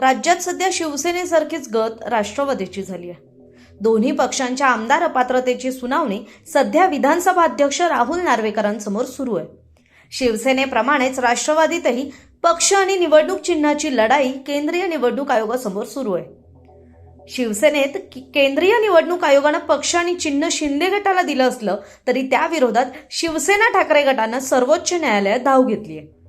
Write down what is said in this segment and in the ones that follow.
राज्यात सध्या शिवसेनेसारखीच गत राष्ट्रवादीची झाली आहे. दोन्ही पक्षांच्या आमदार अपात्रतेची सुनावणी सध्या विधानसभा अध्यक्ष राहुल नार्वेकरांसमोर सुरू आहे. शिवसेनेप्रमाणेच राष्ट्रवादीतही पक्ष आणि निवडणूक चिन्हाची लढाई केंद्रीय निवडणूक आयोगासमोर सुरू आहे. शिवसेनेत केंद्रीय निवडणूक आयोगानं पक्ष आणि चिन्ह शिंदे गटाला दिलं असलं तरी त्याविरोधात शिवसेना ठाकरे गटानं सर्वोच्च न्यायालयात धाव घेतली आहे.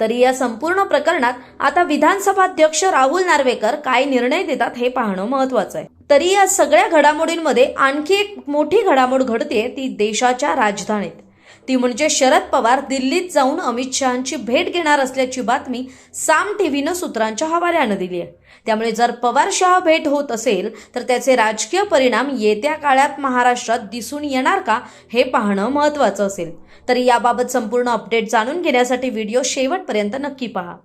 तरी या संपूर्ण प्रकरणात आता विधानसभा अध्यक्ष राहुल नार्वेकर काय निर्णय देतात हे पाहणं महत्वाचं आहे तरी या सगळ्या घडामोडींमध्ये आणखी एक मोठी घडामोड घडते ती देशाच्या राजधानीत. ती म्हणजे शरद पवार दिल्लीत जाऊन अमित शहांची भेट घेणार असल्याची बातमी साम टीव्हीनं सूत्रांच्या हवाल्यानं दिली आहे. त्यामुळे जर पवार शहा भेट होत असेल तर त्याचे राजकीय परिणाम येत्या काळात महाराष्ट्रात दिसून येणार का हे पाहणं महत्वाचं असेल. तरी याबाबत संपूर्ण अपडेट जाणून घेण्यासाठी व्हिडिओ शेवटपर्यंत नक्की पहा.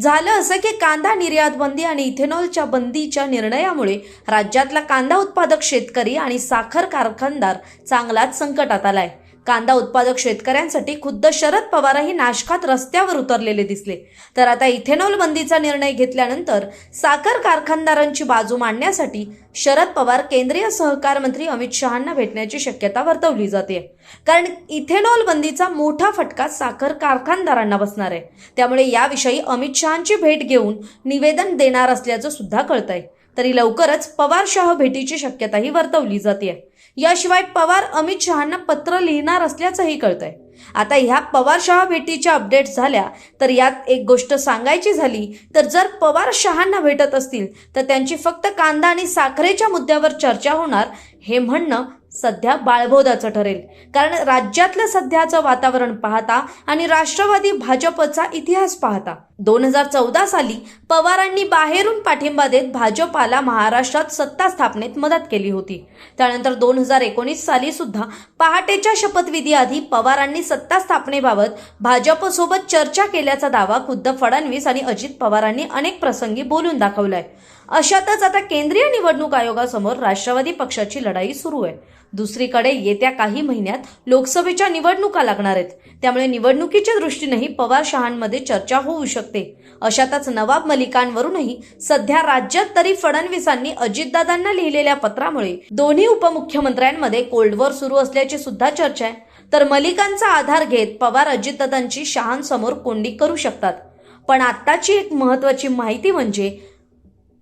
झालं असं की कांदा निर्यात बंदी आणि इथेनॉलच्या बंदीच्या निर्णयामुळे राज्यातला कांदा उत्पादक शेतकरी आणि साखर कारखानदार चांगलाच संकटात आलाय. कांदा उत्पादक शेतकऱ्यांसाठी खुद्द शरद पवारही नाशकात रस्त्यावर उतरलेले दिसले. तर आता इथेनॉल बंदीचा निर्णय घेतल्यानंतर साखर कारखानदारांची बाजू मांडण्यासाठी शरद पवार केंद्रीय सहकार मंत्री अमित शहांना भेटण्याची शक्यता वर्तवली जाते. कारण इथेनॉल बंदीचा मोठा फटका साखर कारखानदारांना बसणार आहे. त्यामुळे याविषयी अमित शहांची भेट घेऊन निवेदन देणार असल्याचं सुद्धा कळतंय. तरी लवकरच पवार शाह भेटीची शक्यताही वर्तवली जाते याशिवाय पवार अमित शहांना पत्र लिहिणार असल्याचंही कळतंय. आता ह्या पवार शहा भेटीच्या अपडेट झाल्या तर यात एक गोष्ट सांगायची झाली तर जर पवार शहांना भेटत असतील तर त्यांची फक्त कांदा आणि साखरेच्या मुद्द्यावर चर्चा होणार हे म्हणणं सध्या बाळबोधाचं ठरेल. कारण राज्यातलं सध्याचं वातावरण पाहता आणि राष्ट्रवादी भाजपचा इतिहास पाहता दोन हजार चौदा साली पवारांनी बाहेरून पाठिंबा देत भाजपाला महाराष्ट्रात सत्ता स्थापनेत मदत केली होती. त्यानंतर दोन हजार एकोणीस साली सुद्धा पहाटेच्या शपथविधीआधी पवारांनी सत्ता स्थापनेबाबत भाजपसोबत चर्चा केल्याचा दावा खुद्द फडणवीस आणि अजित पवारांनी अनेक प्रसंगी बोलून दाखवलाय. अशातच आता केंद्रीय निवडणूक आयोगासमोर राष्ट्रवादी पक्षाची लढाई सुरू आहे. दुसरीकडे येत्या काही महिन्यात लोकसभेच्या निवडणुका लागणार आहेत. त्यामुळे निवडणुकीच्या दृष्टीनेही पवार शहांमध्ये चर्चा होऊ शकते. शकते. अशातच नवाब मलिकांवरूनही सध्या राज्यात तरी फडणवीसांनी अजितदादांना लिहिलेल्या पत्रामुळे दोन्ही उपमुख्यमंत्र्यांमध्ये कोल्ड वॉर सुरू असल्याची सुद्धा चर्चा आहे. तर मलिकांचा आधार घेत पवार अजितदादांची शहांसमोर कोंडी करू शकतात. पण आत्ताची एक महत्वाची माहिती म्हणजे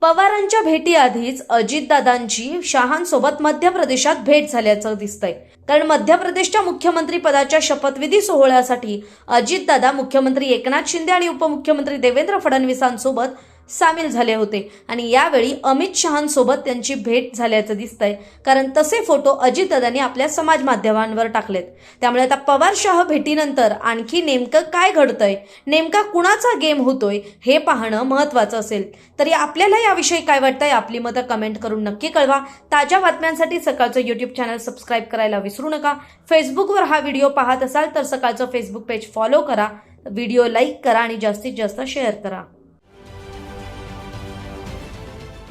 पवारांच्या भेटीआधीच अजितदादांची शहांसोबत मध्य प्रदेशात भेट झाल्याचं दिसतंय. कारण मध्य प्रदेशच्या मुख्यमंत्री पदाच्या शपथविधी सोहळ्यासाठी अजितदादा मुख्यमंत्री एकनाथ शिंदे आणि उपमुख्यमंत्री देवेंद्र फडणवीसांसोबत सामील झाले होते. आणि यावेळी अमित शहांसोबत त्यांची भेट झाल्याचं दिसतंय. कारण तसे फोटो अजितदादांनी आपल्या समाज माध्यमांवर टाकलेत. त्यामुळे आता पवार शाह भेटीनंतर आणखी नेमकं काय घडतंय? नेमका कुणाचा गेम होतोय? हे पाहणं महत्वाचं असेल. तरी आपल्याला याविषयी काय वाटतंय? आपली मतं कमेंट करून नक्की कळवा. ताज्या बातम्यांसाठी सकाळचं युट्यूब चॅनल सबस्क्राईब करायला विसरू नका. फेसबुकवर हा व्हिडिओ पाहत असाल तर सकाळचं फेसबुक पेज फॉलो करा. व्हिडिओ लाईक करा आणि जास्तीत जास्त शेअर करा.